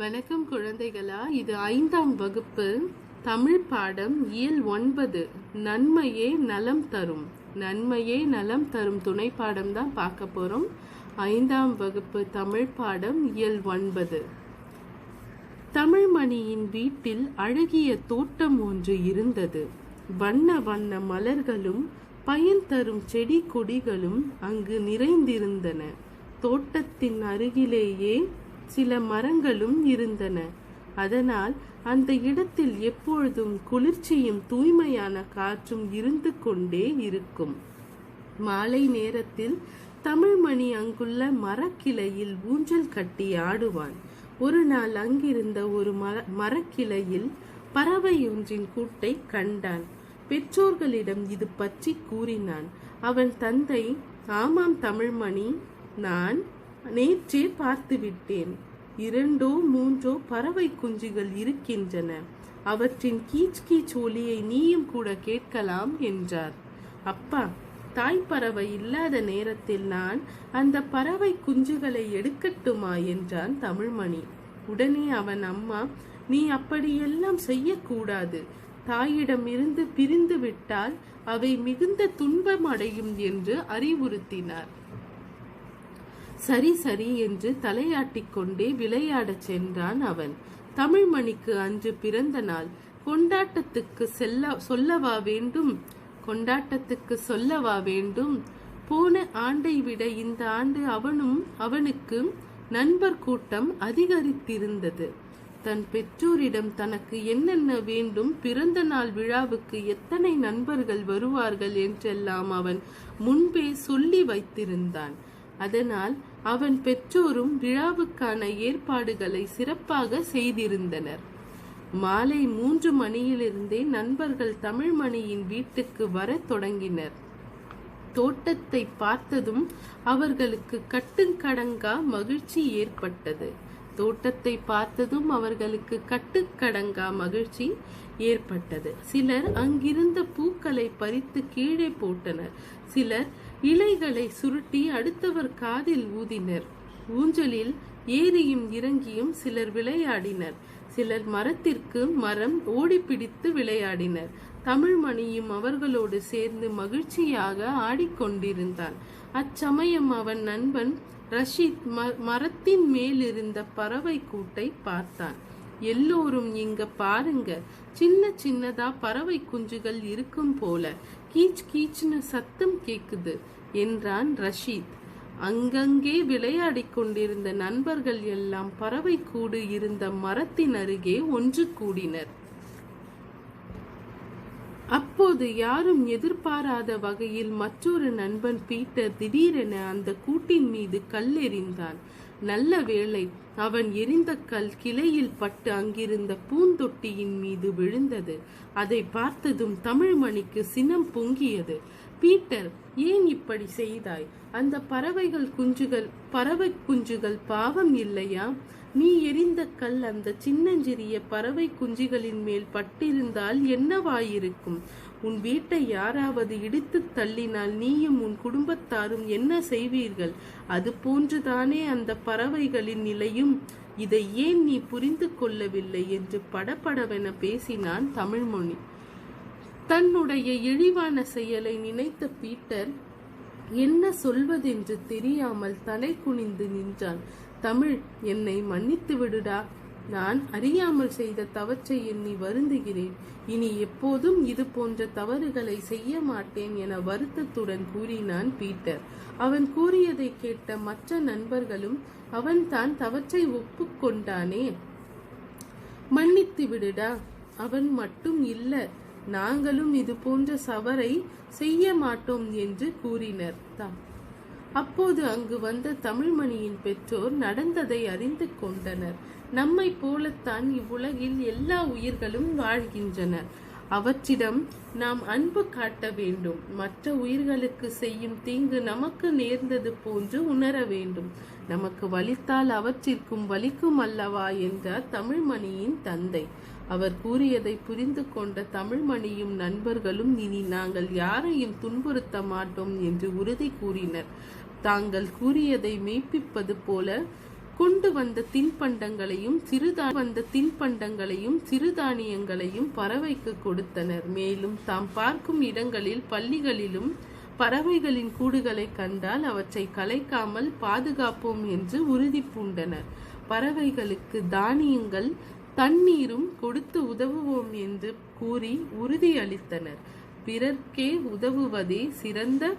வணக்கம் குழந்தைகளா இது ஐந்தாம் வகுப்பு தமிழ் பாடம் இயல் ஒன்பது நன்மையே நலம் தரும். நன்மையே நலம் தரும் துணை பாடம் தான் பார்க்க போறோம். ஐந்தாம் வகுப்பு தமிழ் பாடம் இயல் ஒன்பது. தமிழ்மணியின் வீட்டில் அழகிய தோட்டம் ஒன்று இருந்தது. வண்ண வண்ண மலர்களும் பயன் தரும் செடி கொடிகளும் அங்கு நிறைந்திருந்தன. தோட்டத்தின் அருகிலேயே சில மரங்களும் இருந்தன. அதனால் அந்த இடத்தில் எப்பொழுதும் குளிர்ச்சியும் தூய்மையான காற்றும் இருந்து கொண்டே இருக்கும். மாலை நேரத்தில் தமிழ்மணி அங்குள்ள மரக்கிளையில் ஊஞ்சல் கட்டி ஆடுவான். ஒரு நாள் அங்கிருந்த ஒரு மர மரக்கிளையில் பறவை ஒன்றின் கூட்டை கண்டான். பெற்றோர்களிடம் இது பற்றி கூறினான். அவன் தந்தை ஆமாம் தமிழ்மணி நான் நேற்றே பார்த்து விட்டேன் இரண்டோ மூன்றோ பறவை குஞ்சுகள் இருக்கின்றன. அவற்றின் கீச் கீச் ஒலியை நீயும் கூட கேட்கலாம் என்றார். அப்பா தாய் பறவை இல்லாத நேரத்தில் நான் அந்த பறவை குஞ்சுகளை எடுக்கட்டுமா என்றான் தமிழ்மணி. உடனே அவன் அம்மா நீ அப்படியெல்லாம் செய்யக்கூடாது. தாயிடமிருந்து பிரிந்து விட்டால் அவை மிகுந்த துன்பம் அடையும் என்று அறிவுறுத்தினார். சரி சரி என்று தலையாட்டிக் கொண்டே விளையாடச் சென்றான் அவன். தமிழ்மணிக்கு அன்று பிறந்த நாள். கொண்டாட்டத்துக்கு செல்ல சொல்லவா வேண்டும்? கொண்டாட்டத்துக்கு சொல்லவா வேண்டும்? போன ஆண்டை விட இந்த ஆண்டு அவனும் அவனுக்கு நண்பர் கூட்டம் அதிகரித்திருந்தது. தன் பெற்றோரிடம் தனக்கு என்னென்ன வேண்டும்? பிறந்த நாள் விழாவுக்கு எத்தனை நண்பர்கள் வருவார்கள் என்றெல்லாம் அவன் முன்பே சொல்லி வைத்திருந்தான். அதனால் அவன் பெற்றோரும் விழாவுக்கான ஏற்பாடுகளை சிறப்பாக செய்திருந்தனர். மாலை மூன்று மணியிலிருந்தே நண்பர்கள் தமிழ்மணியின் வீட்டுக்கு வரத் தொடங்கினர். தோட்டத்தை பார்த்ததும் அவர்களுக்கு கட்டுக்கடங்கா மகிழ்ச்சி ஏற்பட்டது. தோட்டத்தை பார்த்ததும் அவர்களுக்கு கட்டுக்கடங்கா மகிழ்ச்சி ஏற்பட்டது. சிலர் அங்கிருந்த பூக்களை பறித்து கீழே போட்டனர். சிலர் இலைகளை சுருட்டி அடுத்தவர் காதில் ஊதினர். ஊஞ்சலில் ஏறியும் இறங்கியும் சிலர் விளையாடினர். சிலர் மரத்திற்கு மரம் ஓடி பிடித்து விளையாடினர். தமிழ்மணியும் அவர்களோடு சேர்ந்து மகிழ்ச்சியாக ஆடிக்கொண்டிருந்தான். அச்சமயம் அவன் நண்பன் ரஷீத் மரத்தின் மேலிருந்த பறவை கூட்டை பார்த்தான். எல்லோரும் இங்க பாருங்க சின்ன சின்னதா பறவை குஞ்சுகள் இருக்கும் போல கீச் கீச்னு சத்தம் கேக்குது என்றான் ரஷீத். அங்கங்கே விளையாடிக் கொண்டிருந்த நண்பர்கள் எல்லாம் பறவை கூடு இருந்த மரத்தின் அருகே ஒன்று கூடினர். அப்போது யாரும் எதிர்பாராத வகையில் மற்றொரு நண்பன் பீட்டர் திடீரென அந்த கூட்டின் மீது கல் எறிந்தான் நல்ல வேளை அவன் எரிந்த கல் கிளையில் பட்டு அங்கிருந்த பூந்தொட்டியின் மீது விழுந்தது. அதை பார்த்ததும் தமிழ்மணிக்கு சினம் பொங்கியது. பீட்டர் ஏன் இப்படி செய்தாய்? அந்த பறவைகள் குஞ்சுகள் பறவை குஞ்சுகள் பாவம் இல்லையா? நீ எரிந்த கல் அந்த சின்னஞ்சிறிய பறவை குஞ்சுகளின் மேல் பட்டிருந்தால் என்னவாயிருக்கும்? உன் வீட்டை யாராவது இடித்து தள்ளினால் நீயும் உன் குடும்பத்தாரும் என்ன செய்வீர்கள்? அது போன்றுதானே அந்த பறவைகளின் நிலையும். இதை ஏன் நீ புரிந்து கொள்ளவில்லை? என்று படபடவென பேசினான் தமிழ்மொழி. தன்னுடைய இழிவான செயலை நினைத்த பீட்டர் என்ன சொல்வதென்று தெரியாமல் தலை குனிந்து நின்றான். தமிழ் என்னை மன்னித்து விடுடா. நான் அறியாமல் செய்த தவச்சை எண்ணி வருந்துகிறேன். இனி எப்போதும் இது போன்ற தவறுகளை செய்ய மாட்டேன் என வருத்தத்துடன் கூறினான் பீட்டர். அவன் கூறியதை கேட்ட மற்ற நண்பர்களும் அவன் தான் தவற்றை ஒப்புக்கொண்டானே மன்னித்து விடுடா. அவன் மட்டும் இல்ல நாங்களும் இது போன்ற சவரை செய்ய மாட்டோம் என்று கூறினர். தான் அப்போது அங்கு வந்த தமிழ்மணியின் பெற்றோர் நடந்ததை அறிந்து கொண்டனர். நம்மை போலத்தான் இவ்வுலகில் எல்லா உயிர்களும் வாழ்கின்றன அவற்றிடம் நாம் அன்பு காட்ட வேண்டும். மற்ற உயிர்களுக்கு செய்யும் தீங்கு நமக்கு நேர்ந்தது போன்று உணர வேண்டும். நமக்கு வலித்தால் அவற்றிற்கும் வலிக்கும் அல்லவா என்றார் தமிழ்மணியின் தந்தை. அவர் கூறியதை புரிந்து கொண்ட தமிழ்மணியும் நண்பர்களும் இனி நாங்கள் யாரையும் துன்புறுத்த மாட்டோம் என்று உறுதி கூறினர். தாங்கள் கூறியதை மெய்ப்பிப்பது போல கொண்டு வந்த தின்பண்டங்களையும் சிறுதா வந்த தின்பண்டங்களையும் சிறுதானியங்களையும் பறவைக்கு கொடுத்தனர். மேலும் தாம் பார்க்கும் இடங்களில் பள்ளிகளிலும் பறவைகளின் கூடுகளை கண்டால் அவற்றை கலைக்காமல் பாதுகாப்போம் என்று உறுதி பூண்டனர். பறவைகளுக்கு தானியங்கள் தண்ணீரும் கொடுத்து உதவுவோம் என்று கூறி உறுதியளித்தனர். பிறர்க்கே உதவுவதே சிறந்த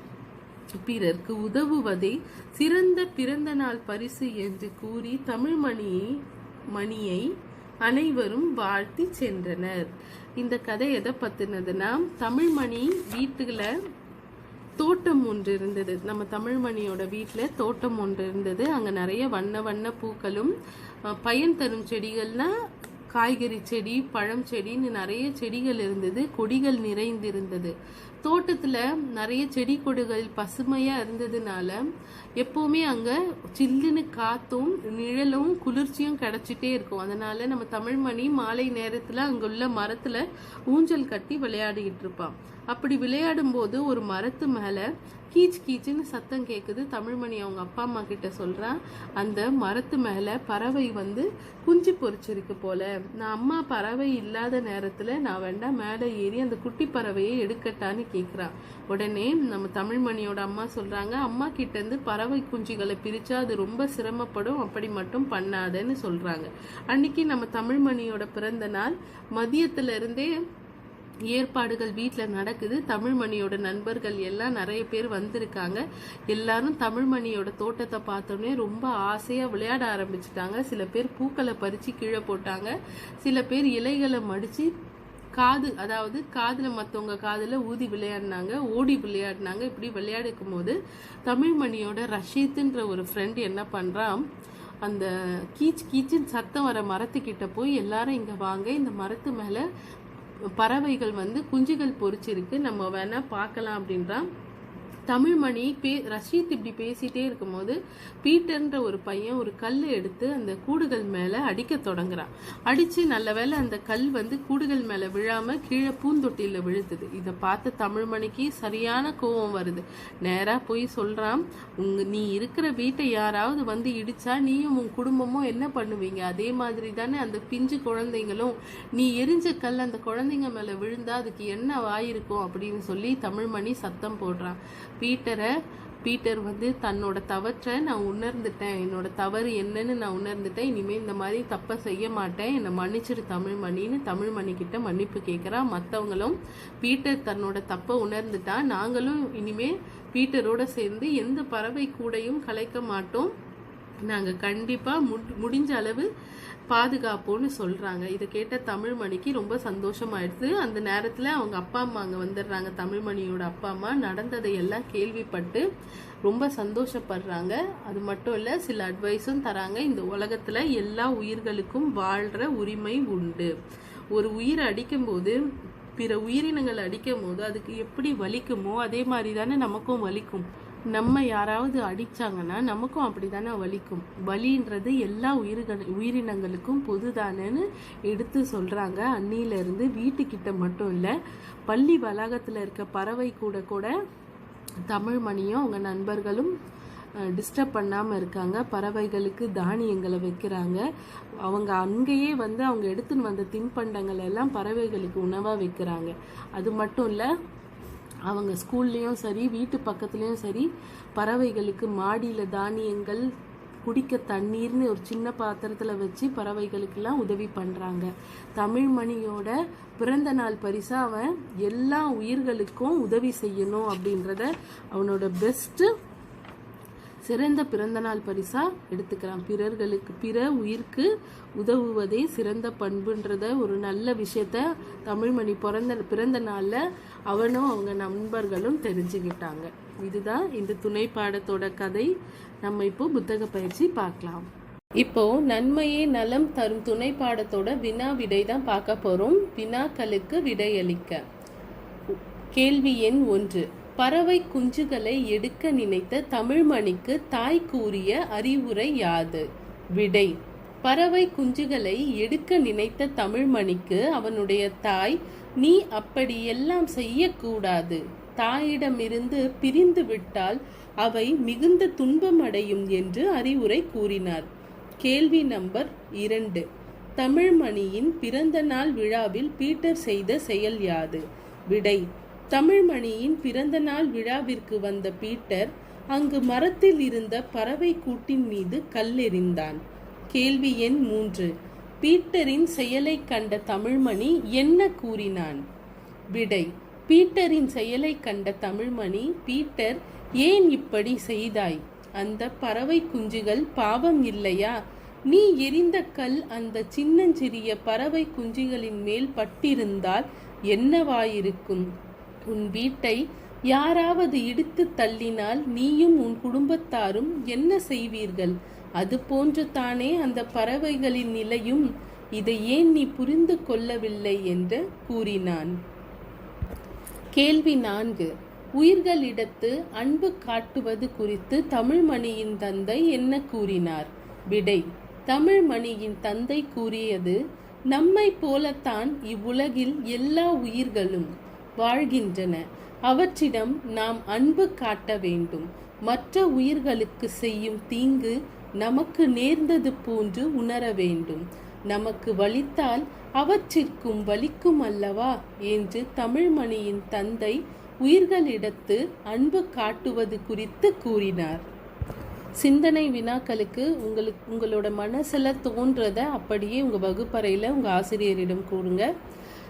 பிறர்க்கு உதவுவதே சிறந்த பிறந்த நாள் பரிசு என்று கூறி தமிழ் மணியை மணியை அனைவரும் வாழ்த்தி சென்றனர். இந்த கதை எதை பத்தினதுன்னா தமிழ்மணி வீட்டுல தோட்டம் ஒன்று இருந்தது. நம்ம தமிழ்மணியோட வீட்டில் தோட்டம் ஒன்று இருந்தது. அங்கே நிறைய வண்ண வண்ண பூக்களும் பயன் தரும் செடிகள்னா காய்கறி செடி பழம் செடின்னு நிறைய செடிகள் இருந்தது. கொடிகள் நிறைந்திருந்தது. தோட்டத்தில் நிறைய செடி கொடிகள் பசுமையாக இருந்ததுனால எப்போவுமே அங்கே சில்லுன்னு காற்றும் நிழலும் குளிர்ச்சியும் கிடைச்சிட்டே இருக்கும். அதனால் நம்ம தமிழ்மணி மாலை நேரத்தில் அங்குள்ள மரத்தில் ஊஞ்சல் கட்டி விளையாடிக்கிட்டு இருப்பான். அப்படி விளையாடும் போது ஒரு மரத்து மேலே கீச் கீச்சுன்னு சத்தம் கேட்குது தமிழ்மணி அவங்க அப்பா அம்மா கிட்ட சொல்கிறான் அந்த மரத்து மேலே பறவை வந்து குஞ்சு பொறிச்சிருக்கு போல. நான் அம்மா பறவை இல்லாத நேரத்தில் நான் வேண்டாம் மேலே ஏறி அந்த குட்டி பறவையை எடுக்கட்டான்னு கேட்குறான் உடனே நம்ம தமிழ்மணியோட அம்மா சொல்றாங்க அம்மா கிட்ட இருந்து பறவை குஞ்சுகளை பிரிச்சா அது ரொம்ப சிரமப்படும் அப்படி மட்டும் பண்ணாதேன்னு சொல்றாங்க. அன்னைக்கு நம்ம தமிழ்மணியோட பிறந்த நாள் மதியத்துல இருந்தே ஏற்பாடுகள் வீட்டில் நடக்குது. தமிழ்மணியோட நண்பர்கள் எல்லாம் நிறைய பேர் வந்திருக்காங்க. எல்லாரும் தமிழ்மணியோட தோட்டத்தை பார்த்தோன்னே ரொம்ப ஆசையாக விளையாட ஆரம்பிச்சிட்டாங்க. சில பேர் பூக்களை பறித்து கீழே போட்டாங்க. சில பேர் இலைகளை மடித்து காது அதாவது காதில் மற்றவங்க காதில் ஊதி விளையாடினாங்க ஓடி விளையாடினாங்க. இப்படி விளையாடிக்கும் போது தமிழ்மணியோட ரஷீத்துன்ற ஒரு ஃப்ரெண்ட் என்ன பண்ணுறான் அந்த கீச் கீச்சுன்னு சத்தம் வர மரத்துக்கிட்ட போய் எல்லாரும் இங்கே வாங்க இந்த மரத்து மேலே பறவைகள் வந்து குஞ்சுகள் பொறிச்சிருக்கு. நம்ம வேணால் பார்க்கலாம் அப்படின்றான். தமிழ்மணி பே ரஷீத் இப்படி பேசிட்டே இருக்கும்போது பீட்டர்ன்ற ஒரு பையன் ஒரு கல் எடுத்து அந்த கூடுகள் மேலே அடிக்க தொடங்குறான். அடித்து நல்ல வேளை அந்த கல் வந்து கூடுகள் மேலே விழாமல் கீழே பூந்தொட்டியில் விழுத்துது இதை பார்த்த தமிழ்மணிக்கு சரியான கோபம் வருது. நேராக போய் சொல்கிறான் உங்க நீ இருக்கிற வீட்டை யாராவது வந்து இடித்தா நீயும் உன் குடும்பமும் என்ன பண்ணுவீங்க? அதே மாதிரி தானே அந்த பிஞ்சு குழந்தைங்களும். நீ எரிஞ்ச கல் அந்த குழந்தைங்க மேலே விழுந்தா அதுக்கு என்ன வாயிருக்கும் அப்படின்னு சொல்லி தமிழ்மணி சத்தம் போடுறான். பீட்டரை பீட்டர் வந்து தன்னோட தவற்றை நான் உணர்ந்துட்டேன். என்னோட தவறு என்னன்னு நான் உணர்ந்துட்டேன். இனிமேல் இந்த மாதிரி தப்பை செய்ய மாட்டேன். என்னை மன்னிச்சிரு தமிழ்மணின்னு தமிழ்மணிக்கிட்ட மன்னிப்பு கேட்குறா மற்றவங்களும் பீட்டர் தன்னோட தப்பை உணர்ந்துட்டா. நாங்களும் இனிமேல் பீட்டரோட சேர்ந்து எந்த பறவை கூடையும் கலைக்க மாட்டோம். நாங்கள் கண்டிப்பாக முடிஞ்ச அளவு பாதுகாப்புன்னு சொல்கிறாங்க இதை கேட்ட தமிழ்மணிக்கு ரொம்ப சந்தோஷமாயிடுது. அந்த நேரத்தில் அவங்க அப்பா அம்மா அங்கே வந்துடுறாங்க. தமிழ்மணியோட அப்பா அம்மா நடந்ததை எல்லாம் கேள்விப்பட்டு ரொம்ப சந்தோஷப்படுறாங்க. அது மட்டும் இல்லை சில அட்வைஸும் தராங்க. இந்த உலகத்தில் எல்லா உயிர்களுக்கும் வாழ்கிற உரிமை உண்டு. ஒரு உயிர் அடிக்கும்போது பிற உயிரினங்கள் அடிக்கும் போது அதுக்கு எப்படி வலிக்குமோ அதே மாதிரி தானே நமக்கும் வலிக்கும். நம்ம யாராவது அடித்தாங்கன்னா நமக்கும் அப்படி தானே வலிக்கும். வலின்றது எல்லா உயிர்கள் உயிரினங்களுக்கும் பொதுதானேன்னு எடுத்து சொல்கிறாங்க அன்னியிலேருந்து வீட்டுக்கிட்ட மட்டும் இல்லை பள்ளி வளாகத்தில் இருக்க பறவை கூட கூட தமிழ்மணியும் அவங்க நண்பர்களும் டிஸ்டர்ப் பண்ணாமல் இருக்காங்க. பறவைகளுக்கு தானியங்களை வைக்கிறாங்க. அவங்க அங்கேயே வந்து அவங்க எடுத்துன்னு வந்த தின்பண்டங்கள் எல்லாம் பறவைகளுக்கு உணவாக வைக்கிறாங்க. அது மட்டும் இல்லை அவங்க ஸ்கூல்லேயும் சரி வீட்டு பக்கத்துலேயும் சரி பறவைகளுக்கு மாடியில் தானியங்கள் குடிக்க தண்ணீர்னு ஒரு சின்ன பாத்திரத்தில் வச்சு பறவைகளுக்கெல்லாம் உதவி பண்ணுறாங்க தமிழ்மணியோட பிறந்த நாள் பரிசாக அவன் எல்லா உயிர்களுக்கும் உதவி செய்யணும் அப்படின்றத அவனோட பெஸ்ட்டு சிறந்த பிறந்தநாள் பரிசா எடுத்துக்கிறான். பிறர்களுக்கு பிற உயிர்க்கு உதவுவதே சிறந்த பண்புன்றத ஒரு நல்ல விஷயத்த தமிழ்மணி பிறந்த பிறந்த நாளில் அவனும் அவங்க நண்பர்களும் தெரிஞ்சுக்கிட்டாங்க. இதுதான் இந்த துணை பாடத்தோட கதை நம்ம இப்போ புத்தக பயிற்சி பார்க்கலாம். இப்போ நன்மையே நலம் தரும் துணை பாடத்தோட வினா விடை தான் பார்க்க போறோம். வினாக்களுக்கு விடையளிக்க. கேள்வி எண் ஒன்று. பறவை குஞ்சுகளை எடுக்க நினைத்த தமிழ்மணிக்கு தாய் கூறிய அறிவுரை யாது? விடை. பறவை குஞ்சுகளை எடுக்க நினைத்த தமிழ்மணிக்கு அவனுடைய தாய் நீ அப்படியெல்லாம் செய்யக்கூடாது. தாயிடமிருந்து பிரிந்து விட்டால் அவை மிகுந்த துன்பமடையும் என்று அறிவுரை கூறினார். கேள்வி நம்பர் இரண்டு. தமிழ்மணியின் பிறந்த நாள் விழாவில் பீட்டர் செய்த செயல் யாது? விடை. தமிழ்மணியின் பிறந்த நாள் விழாவிற்கு வந்த பீட்டர் அங்கு மரத்தில் இருந்த பறவை கூட்டின் மீது கல்லெறிந்தான். கேள்வி எண் மூன்று. பீட்டரின் செயலை கண்ட தமிழ்மணி என்ன கூறினான்? விடை பீட்டரின் செயலை கண்ட தமிழ்மணி பீட்டர் ஏன் இப்படி செய்தாய்? அந்த பறவை குஞ்சுகள் பாவம் இல்லையா? நீ எரிந்த கல் அந்த சின்னஞ்சிறிய பறவை குஞ்சுகளின் மேல் பட்டிருந்தால் என்னவாயிருக்கும்? உன் வீட்டை யாராவது இடித்து தள்ளினால் நீயும் உன் குடும்பத்தாரும் என்ன செய்வீர்கள்? அது போன்று தானே அந்த பறவைகளின் நிலையும் இதை ஏன் நீ புரிந்து கொள்ளவில்லை என்று கூறினான். கேள்வி நான்கு. உயிர்களிடத்து அன்பு காட்டுவது குறித்து தமிழ்மணியின் தந்தை என்ன கூறினார்? விடை. தமிழ்மணியின் தந்தை கூறியது நம்மை போலத்தான் இவ்வுலகில் எல்லா உயிர்களும் வாழ்கின்றன. அவற்றிடம் நாம் அன்பு காட்ட வேண்டும். மற்ற உயிர்களுக்கு செய்யும் தீங்கு நமக்கு நேர்ந்தது போன்று உணர வேண்டும். நமக்கு வலித்தால் அவற்றிற்கும் வலிக்கும் அல்லவா? என்று தமிழ்மணியின் தந்தை உயிர்களிடத்து அன்பு காட்டுவது குறித்து கூறினார். சிந்தனை வினாக்களுக்கு உங்களுக்கு உங்களோட மனசில் தோன்றதை அப்படியே உங்கள் வகுப்பறையில் உங்கள் ஆசிரியரிடம் கூறுங்க.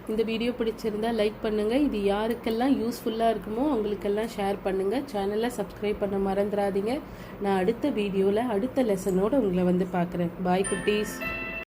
இந்த வீடியோ பிடிச்சிருந்தா லைக் பண்ணுங்கள் இது யாருக்கெல்லாம் யூஸ்ஃபுல்லாக இருக்குமோ அவங்களுக்கெல்லாம் ஷேர் பண்ணுங்கள் சேனலை சப்ஸ்கிரைப் பண்ண மறந்துடாதீங்க நான் அடுத்த வீடியோவில் அடுத்த லெசனோடு உங்களை வந்து பார்க்குறேன். பாய் குட்டீஸ்.